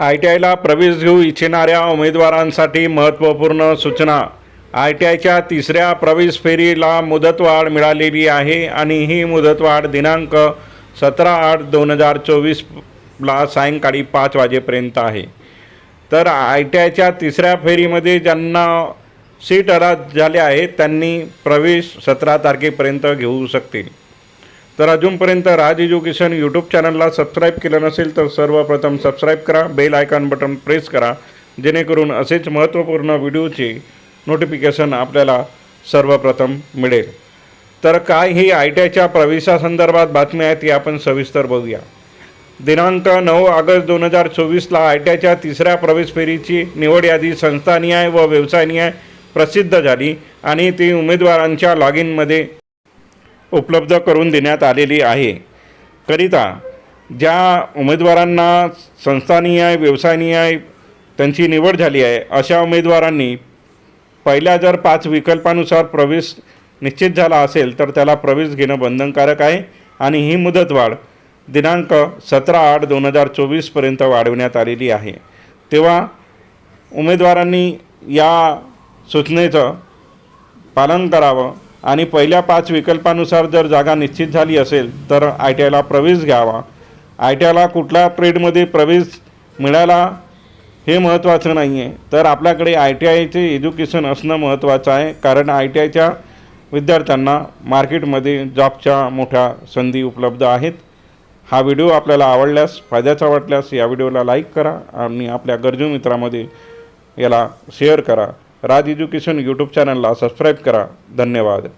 I T आयला प्रवेश घेऊ इच्छिणाऱ्या उमेदवारांसाठी महत्त्वपूर्ण सूचना. आय टी आयच्या तिसऱ्या प्रवेश फेरीला मुदतवाढ मिळालेली आहे आणि ही मुदतवाढ दिनांक सतरा आठ दोन हजार चोवीसला सायंकाळी पाच वाजेपर्यंत आहे. तर आय टी आयच्या तिसऱ्या फेरीमध्ये ज्यांना सीट अराज झाले आहेत त्यांनी प्रवेश सतरा तारखेपर्यंत घेऊ शकतील. तर अजूनपर्यंत राज एज्युकेशन यूट्यूब चॅनलला सबस्क्राईब केलं नसेल तर सर्वप्रथम सबस्क्राईब करा बेल आयकॉन बटन प्रेस करा जेणेकरून असेच महत्त्वपूर्ण व्हिडिओचे नोटिफिकेशन आपल्याला सर्वप्रथम मिळेल. तर काय ही आय टी आयच्या प्रवेशासंदर्भात बातमी आहे ती आपण सविस्तर बघूया. दिनांक नऊ ऑगस्ट दोन हजार चोवीसला आय टी आयच्या तिसऱ्या प्रवेश फेरीची निवड यादी संस्थानिहाय व व्यवसायनिहाय प्रसिद्ध झाली आणि ती उमेदवारांच्या लॉग इनमध्ये उपलब्ध करून देण्यात आलेली आहे. करिता ज्या उमेदवारांना संस्थानिहाय व्यवसायनिहाय त्यांची निवड झाली आहे अशा उमेदवारांनी पहिल्या जर पाच विकल्पानुसार प्रवेश निश्चित झाला असेल तर त्याला प्रवेश घेणं बंधनकारक आहे आणि ही मुदतवाढ दिनांक सतरा आठ दोन हजार चोवीसपर्यंत वाढवण्यात आलेली आहे. तेव्हा उमेदवारांनी या सूचनेचं पालन करावं आणि पहिल्या पाच विकल्पानुसार जर जागा निश्चित झाली असेल तर आय टी आयला प्रवेश घ्यावा. आय टी आयला कुठल्या ट्रेडमध्ये प्रवेश मिळाला हे महत्त्वाचं नाही आहे तर आपल्याकडे आय टी आयचे एज्युकेशन असणं महत्त्वाचं आहे कारण आय टी आयच्या विद्यार्थ्यांना मार्केटमध्ये जॉबच्या मोठ्या संधी उपलब्ध आहेत. हा व्हिडिओ आपल्याला आवडल्यास फायद्याचा वाटल्यास या व्हिडिओला लाईक करा आणि आपल्या गरजू मित्रामध्ये याला शेअर करा. राज एज्युकेशन यूट्यूब चॅनलला सबस्क्राईब करा. धन्यवाद.